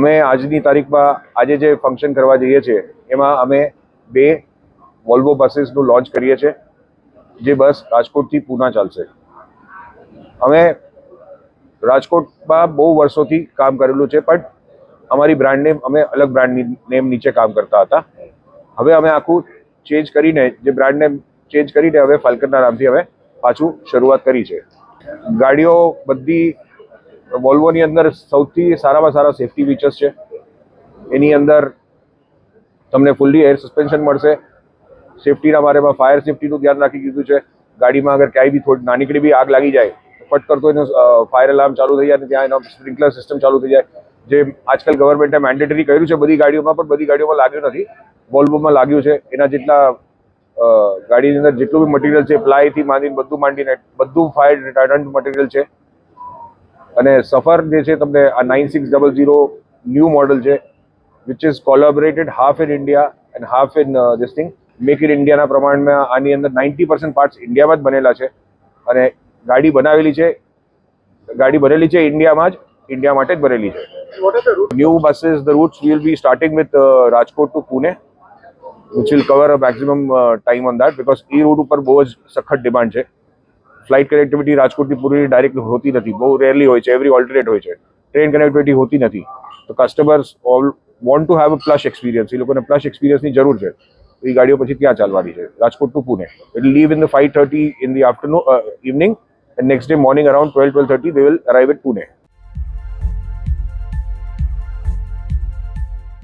અમે આજની તારીખમાં આજે જે ફંક્શન કરવા જઈએ છીએ, એમાં અમે બે વોલ્વો બસીસનું લોન્ચ કરીએ છીએ, જે બસ રાજકોટથી પૂના ચાલશે. અમે રાજકોટમાં બહુ વર્ષોથી કામ કરેલું છે, પણ અમારી બ્રાન્ડ નેમ અમે અલગ બ્રાન્ડ નેમ નીચે કામ કરતા હતા. હવે અમે આખું ચેન્જ કરીને, જે બ્રાન્ડ નેમ ચેન્જ કરીને હવે ફાલ્કનના નામથી અમે પાછું શરૂઆત કરી છે. ગાડીઓ બધી વોલ્વોની અંદર સૌથી સારામાં સારા સેફ્ટી ફીચર્સ છે. એની અંદર તમને ફૂલ્લી એર સસ્પેન્શન મળશે. સેફટીના બારેમાં ફાયર સેફટીનું ધ્યાન રાખી દીધું છે. ગાડીમાં અગર ક્યાંય બી થોડી નાનીકડી બી આગ લાગી જાય, ફટ કરતો એનો ફાયર એલાર્મ ચાલુ થઈ જાય અને ત્યાં એનો સ્પ્રિંકલર સિસ્ટમ ચાલુ થઈ જાય. જે આજકાલ ગવર્મેન્ટે મેન્ડેટરી કર્યું છે બધી ગાડીઓમાં, પણ બધી ગાડીઓમાં લાગ્યું નથી. વોલ્વોમાં લાગ્યું છે. એના જેટલા ગાડીની અંદર જેટલું બી મટીરિયલ છે પ્લાયથી માંડીને બધું માંડીને, બધું ફાયર રિટાર્ડન્ટ મટીરિયલ છે. અને સફર જે છે તમને આ nine six double zero new model છે which is collaborated half in India and half in this thing make in ઇન્ડિયાના પ્રમાણમાં આની અંદર નાઇન્ટી પર્સન્ટ પાર્ટ્સ ઇન્ડિયામાં જ બનેલા છે. અને ગાડી બનાવેલી છે ગાડી બનેલી છે ઇન્ડિયામાં જ ઇન્ડિયા માટે જ બનેલી છે. New buses the routes will be starting with Rajkot to Pune which will cover a maximum time on that because a route ઉપર બહુ જ સખત ડિમાન્ડ છે. ફ્લાઇટ કનેક્ટિવિટી રાજકોટથી પૂરી ડાયરેક્ટ હોતી નથી. બહુ રેરલી હોય છે. એવરી ઓલ્ટરનેટ હોય છે. ટ્રેન કનેક્ટિવિટી હોતી નથી. તો customers all want to have a plus experience એ લોકોને પ્લસ એક્સપિરિયન્સની જરૂર છે. તો એ ગાડીઓ પછી ક્યાં ચાલવાની છે? Rajkot to Pune. It leave in the five thirty in the afternoon evening and next day morning around twelve twelve thirty they will arrive at Pune.